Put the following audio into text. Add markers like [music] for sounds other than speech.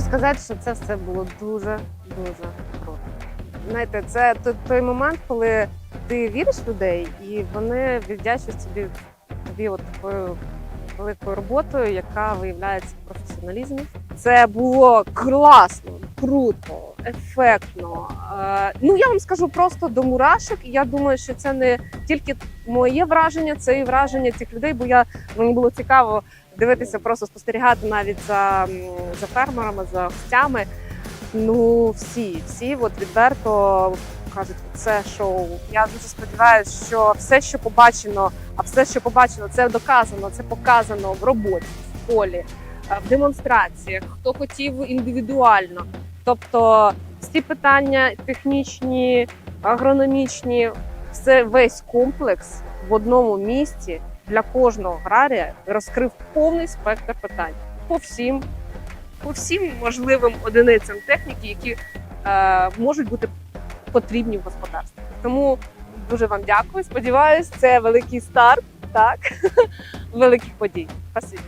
сказати, що це все було дуже дуже круто. Знаєте, це той, момент, коли ти віриш людей, і вони віддячують тобі тобі от такою великою роботою, яка виявляється в професіоналізмі. Це було класно, круто, ефектно. Е, ну я вам скажу просто до мурашок. Я думаю, що це не тільки моє враження, це і враження цих людей, бо я мені було цікаво дивитися, просто спостерігати навіть за, за фермерами, за гостями. Ну, всі, всі от відверто кажуть, це шоу. Я дуже сподіваюся, що все, що побачено, а все, що побачено, це доказано, це показано в роботі, в полі, е, в демонстраціях, хто хотів індивідуально. Тобто всі питання технічні, агрономічні, все весь комплекс в одному місці для кожного аграрія розкрив повний спектр питань по всім, по всім можливим одиницям техніки, які е, можуть бути потрібні в господарстві. Тому дуже вам дякую. Сподіваюсь, це великий старт так [laughs] великих подій. Спасибі.